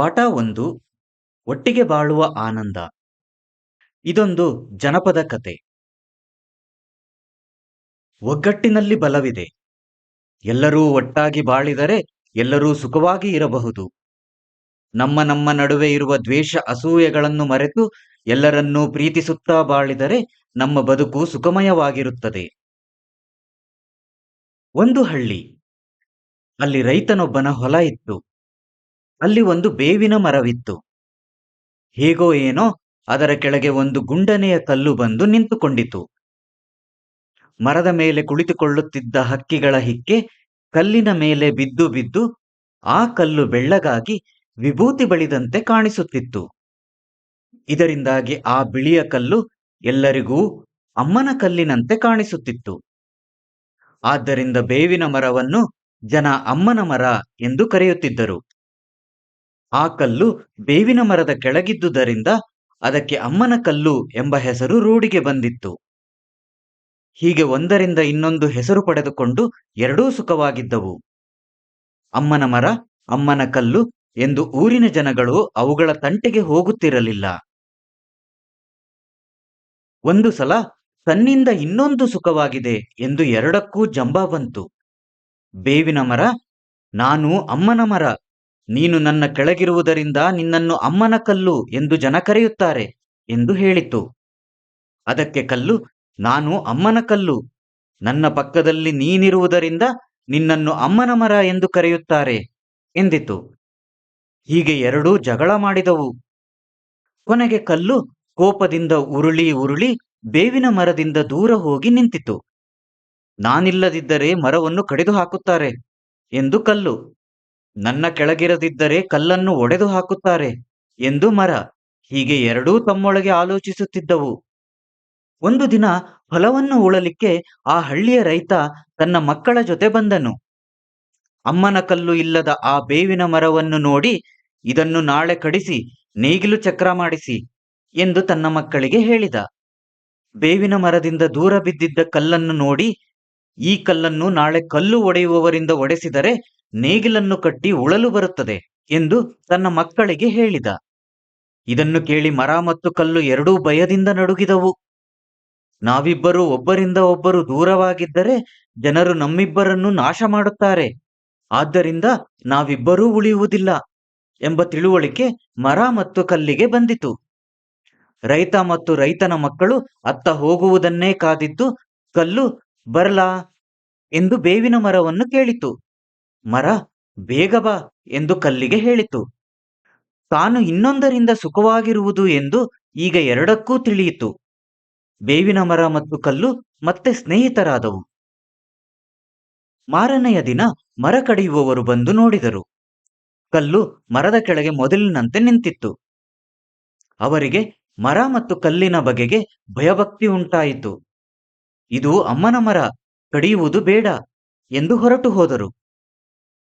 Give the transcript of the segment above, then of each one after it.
ಪಾಠ ಒಂದು ಒಟ್ಟಿಗೆ ಬಾಳುವ ಆನಂದ. ಇದೊಂದು ಜನಪದ ಕತೆ. ಒಗ್ಗಟ್ಟಿನಲ್ಲಿ ಬಲವಿದೆ. ಎಲ್ಲರೂ ಒಟ್ಟಾಗಿ ಬಾಳಿದರೆ ಎಲ್ಲರೂ ಸುಖವಾಗಿ ಇರಬಹುದು. ನಮ್ಮ ನಮ್ಮ ನಡುವೆ ಇರುವ ದ್ವೇಷ ಅಸೂಯೆಗಳನ್ನು ಮರೆತು ಎಲ್ಲರನ್ನೂ ಪ್ರೀತಿಸುತ್ತಾ ಬಾಳಿದರೆ ನಮ್ಮ ಬದುಕು ಸುಖಮಯವಾಗಿರುತ್ತದೆ. ಒಂದು ಹಳ್ಳಿ. ಅಲ್ಲಿ ರೈತನೊಬ್ಬನ ಹೊಲ ಇತ್ತು. ಅಲ್ಲಿ ಒಂದು ಬೇವಿನ ಮರವಿತ್ತು. ಹೇಗೋ ಏನೋ ಅದರ ಕೆಳಗೆ ಒಂದು ಗುಂಡನೆಯ ಕಲ್ಲು ಬಂದು ನಿಂತುಕೊಂಡಿತು. ಮರದ ಮೇಲೆ ಕುಳಿತುಕೊಳ್ಳುತ್ತಿದ್ದ ಹಕ್ಕಿಗಳ ಹಿಕ್ಕೆ ಕಲ್ಲಿನ ಮೇಲೆ ಬಿದ್ದು ಬಿದ್ದು ಆ ಕಲ್ಲು ಬೆಳ್ಳಗಾಗಿ ವಿಭೂತಿ ಬಳಿದಂತೆ ಕಾಣಿಸುತ್ತಿತ್ತು. ಇದರಿಂದಾಗಿ ಆ ಬಿಳಿಯ ಕಲ್ಲು ಎಲ್ಲರಿಗೂ ಅಮ್ಮನ ಕಲ್ಲಿನಂತೆ ಕಾಣಿಸುತ್ತಿತ್ತು. ಆದ್ದರಿಂದ ಬೇವಿನ ಮರವನ್ನು ಜನ ಅಮ್ಮನ ಮರ ಎಂದು ಕರೆಯುತ್ತಿದ್ದರು. ಆ ಕಲ್ಲು ಬೇವಿನ ಮರದ ಕೆಳಗಿದ್ದುದರಿಂದ ಅದಕ್ಕೆ ಅಮ್ಮನ ಕಲ್ಲು ಎಂಬ ಹೆಸರು ರೂಢಿಗೆ ಬಂದಿತ್ತು. ಹೀಗೆ ಒಂದರಿಂದ ಇನ್ನೊಂದು ಹೆಸರು ಪಡೆದುಕೊಂಡು ಎರಡೂ ಸುಖವಾಗಿದ್ದವು. ಅಮ್ಮನ ಮರ, ಅಮ್ಮನ ಕಲ್ಲು ಎಂದು ಊರಿನ ಜನಗಳು ಅವುಗಳ ತಂಟೆಗೆ ಹೋಗುತ್ತಿರಲಿಲ್ಲ. ಒಂದು ಸಲ ತನ್ನಿಂದ ಇನ್ನೊಂದು ಸುಖವಾಗಿದೆ ಎಂದು ಎರಡಕ್ಕೂ ಜಂಬ ಬಂತು. ಬೇವಿನ ಮರ, ನಾನು ಅಮ್ಮನ ಮರ ನೀನು ನನ್ನ ಕೆಳಗಿರುವುದರಿಂದ ನಿನ್ನನ್ನು ಅಮ್ಮನ ಕಲ್ಲು ಎಂದು ಜನ ಕರೆಯುತ್ತಾರೆ ಎಂದು ಹೇಳಿತು. ಅದಕ್ಕೆ ಕಲ್ಲು, ನಾನು ಅಮ್ಮನ ಕಲ್ಲು. ನನ್ನ ಪಕ್ಕದಲ್ಲಿ ನೀನಿರುವುದರಿಂದ ನಿನ್ನನ್ನು ಅಮ್ಮನ ಮರ ಎಂದು ಕರೆಯುತ್ತಾರೆ ಎಂದಿತು. ಹೀಗೆ ಎರಡೂ ಜಗಳ ಮಾಡಿದವು. ಕೊನೆಗೆ ಕಲ್ಲು ಕೋಪದಿಂದ ಉರುಳಿ ಉರುಳಿ ಬೇವಿನ ಮರದಿಂದ ದೂರ ಹೋಗಿ ನಿಂತಿತು. ನಾನಿಲ್ಲದಿದ್ದರೆ ಮರವನ್ನು ಕಡಿದು ಹಾಕುತ್ತಾರೆ ಎಂದು ಕಲ್ಲು. ನನ್ನ ಕೆಳಗಿರದಿದ್ದರೆ ಕಲ್ಲನ್ನು ಒಡೆದು ಹಾಕುತ್ತಾರೆ ಎಂದು ಮರ. ಹೀಗೆ ಎರಡೂ ತಮ್ಮೊಳಗೆ ಆಲೋಚಿಸುತ್ತಿದ್ದವು. ಒಂದು ದಿನ ಹೊಲವನ್ನು ಉಳಲಿಕ್ಕೆ ಆ ಹಳ್ಳಿಯ ರೈತ ತನ್ನ ಮಕ್ಕಳ ಜೊತೆ ಬಂದನು. ಅಮ್ಮನ ಕಲ್ಲು ಇಲ್ಲದ ಆ ಬೇವಿನ ಮರವನ್ನು ನೋಡಿ, ಇದನ್ನು ನಾಳೆ ಕಡಿಸಿ, ನೇಗಿಲು ಚಕ್ರ ಮಾಡಿಸಿ, ಎಂದು ತನ್ನ ಮಕ್ಕಳಿಗೆ ಹೇಳಿದ. ಬೇವಿನ ಮರದಿಂದ ದೂರ ಬಿದ್ದಿದ್ದ ಕಲ್ಲನ್ನು ನೋಡಿ, ಈ ಕಲ್ಲನ್ನು ನಾಳೆ ಕಲ್ಲು ಒಡೆಯುವವರಿಂದ ಒಡೆಸಿದರೆ ನೇಗಿಲನ್ನು ಕಟ್ಟಿ ಉಳಲು ಬರುತ್ತದೆ ಎಂದು ತನ್ನ ಮಕ್ಕಳಿಗೆ ಹೇಳಿದ. ಇದನ್ನು ಕೇಳಿ ಮರ ಮತ್ತು ಕಲ್ಲು ಎರಡೂ ಭಯದಿಂದ ನಡುಗಿದವು. ನಾವಿಬ್ಬರು ಒಬ್ಬರಿಂದ ಒಬ್ಬರು ದೂರವಾಗಿದ್ದರೆ ಜನರು ನಮ್ಮಿಬ್ಬರನ್ನು ನಾಶ ಮಾಡುತ್ತಾರೆ. ಆದ್ದರಿಂದ ನಾವಿಬ್ಬರೂ ಉಳಿಯುವುದಿಲ್ಲ ಎಂಬ ತಿಳುವಳಿಕೆ ಮರ ಮತ್ತು ಕಲ್ಲಿಗೆ ಬಂದಿತು. ರೈತ ಮತ್ತು ರೈತನ ಮಕ್ಕಳು ಅತ್ತ ಹೋಗುವುದನ್ನೇ ಕಾದಿದ್ದು ಕಲ್ಲು ಬರಲಾ ಎಂದು ಬೇವಿನ ಮರವನ್ನು ಕೇಳಿತು. ಮರ, ಬೇಗ ಬಾ ಎಂದು ಕಲ್ಲಿಗೆ ಹೇಳಿತು. ತಾನು ಇನ್ನೊಂದರಿಂದ ಸುಖವಾಗಿರುವುದು ಎಂದು ಈಗ ಎರಡಕ್ಕೂ ತಿಳಿಯಿತು. ಬೇವಿನ ಮರ ಮತ್ತು ಕಲ್ಲು ಮತ್ತೆ ಸ್ನೇಹಿತರಾದವು. ಮಾರನೆಯ ದಿನ ಮರ ಕಡಿಯುವವರು ಬಂದು ನೋಡಿದರು. ಕಲ್ಲು ಮರದ ಕೆಳಗೆ ಮೊದಲಿನಂತೆ ನಿಂತಿತ್ತು. ಅವರಿಗೆ ಮರ ಮತ್ತು ಕಲ್ಲಿನ ಬಗೆಗೆ ಭಯಭಕ್ತಿ ಉಂಟಾಯಿತು. ಇದು ಅಮ್ಮನ ಮರ, ಕಡಿಯುವುದು ಬೇಡ ಎಂದು ಹೊರಟು ಹೋದರು.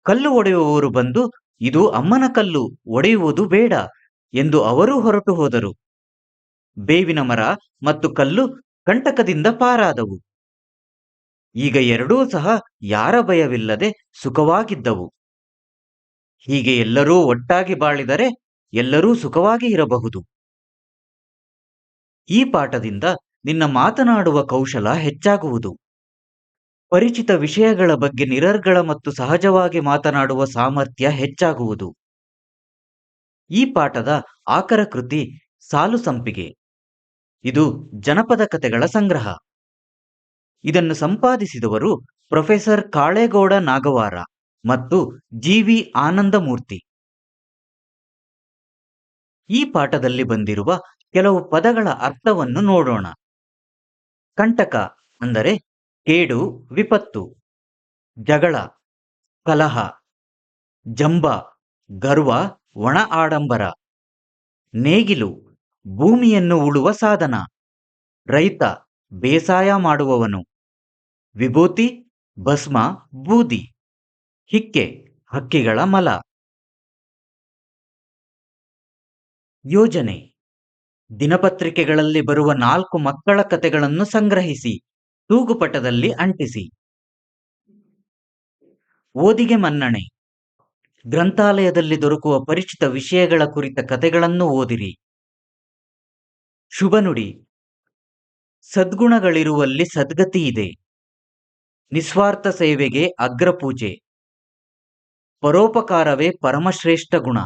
ಕಲ್ಲು ಒಡೆಯುವವರು ಬಂದು, ಇದು ಅಮ್ಮನ ಕಲ್ಲು, ಒಡೆಯುವುದು ಬೇಡ ಎಂದು ಅವರೂ ಹೊರಟು ಹೋದರು. ಬೇವಿನ ಮರ ಮತ್ತು ಕಲ್ಲು ಕಂಟಕದಿಂದ ಪಾರಾದವು. ಈಗ ಎರಡೂ ಸಹ ಯಾರ ಭಯವಿಲ್ಲದೆ ಸುಖವಾಗಿದ್ದವು. ಹೀಗೆ ಎಲ್ಲರೂ ಒಟ್ಟಾಗಿ ಬಾಳಿದರೆ ಎಲ್ಲರೂ ಸುಖವಾಗಿ ಇರಬಹುದು. ಈ ಪಾಠದಿಂದ ನಿನ್ನ ಮಾತನಾಡುವ ಕೌಶಲ ಹೆಚ್ಚಾಗುವುದು. ಪರಿಚಿತ ವಿಷಯಗಳ ಬಗ್ಗೆ ನಿರರ್ಗಳ ಮತ್ತು ಸಹಜವಾಗಿ ಮಾತನಾಡುವ ಸಾಮರ್ಥ್ಯ ಹೆಚ್ಚಾಗುವುದು. ಈ ಪಾಠದ ಆಕರ ಕೃತಿ ಸಾಲು ಸಂಪಿಗೆ. ಇದು ಜನಪದ ಕಥೆಗಳ ಸಂಗ್ರಹ. ಇದನ್ನು ಸಂಪಾದಿಸಿದವರು ಪ್ರೊಫೆಸರ್ ಕಾಳೇಗೌಡ ನಾಗವಾರ ಮತ್ತು ಜಿವಿ ಆನಂದಮೂರ್ತಿ. ಈ ಪಾಠದಲ್ಲಿ ಬಂದಿರುವ ಕೆಲವು ಪದಗಳ ಅರ್ಥವನ್ನು ನೋಡೋಣ. ಕಂಟಕ ಅಂದರೆ ಕೇಡು, ವಿಪತ್ತು, ಜಗಳ, ಕಲಹ, ಜಂಬ, ಗರ್ವ, ಒಣ ಆಡಂಬರ, ನೇಗಿಲು, ಭೂಮಿಯನ್ನು ಉಳುವ ಸಾಧನ, ರೈತ, ಬೇಸಾಯ ಮಾಡುವವನು, ವಿಭೂತಿ, ಭಸ್ಮ, ಬೂದಿ, ಹಿಕ್ಕೆ, ಹಕ್ಕಿಗಳ ಮಲ. ಯೋಜನೆ. ದಿನಪತ್ರಿಕೆಗಳಲ್ಲಿ ಬರುವ ನಾಲ್ಕು ಮಕ್ಕಳ ಕಥೆಗಳನ್ನು ಸಂಗ್ರಹಿಸಿ. ತೂಗುಪಟದಲ್ಲಿ ಅಂಟಿಸಿ. ಓದಿಗೆ ಮನ್ನಣೆ. ಗ್ರಂಥಾಲಯದಲ್ಲಿ ದೊರಕುವ ಪರಿಚಿತ ವಿಷಯಗಳ ಕುರಿತ ಕಥೆಗಳನ್ನು ಓದಿರಿ. ಶುಭನುಡಿ ಸದ್ಗುಣಗಳಿರುವಲ್ಲಿ ಸದ್ಗತಿ ಇದೆ. ನಿಸ್ವಾರ್ಥ ಸೇವೆಗೆ ಅಗ್ರಪೂಜೆ. ಪರೋಪಕಾರವೇ ಪರಮಶ್ರೇಷ್ಠ ಗುಣ.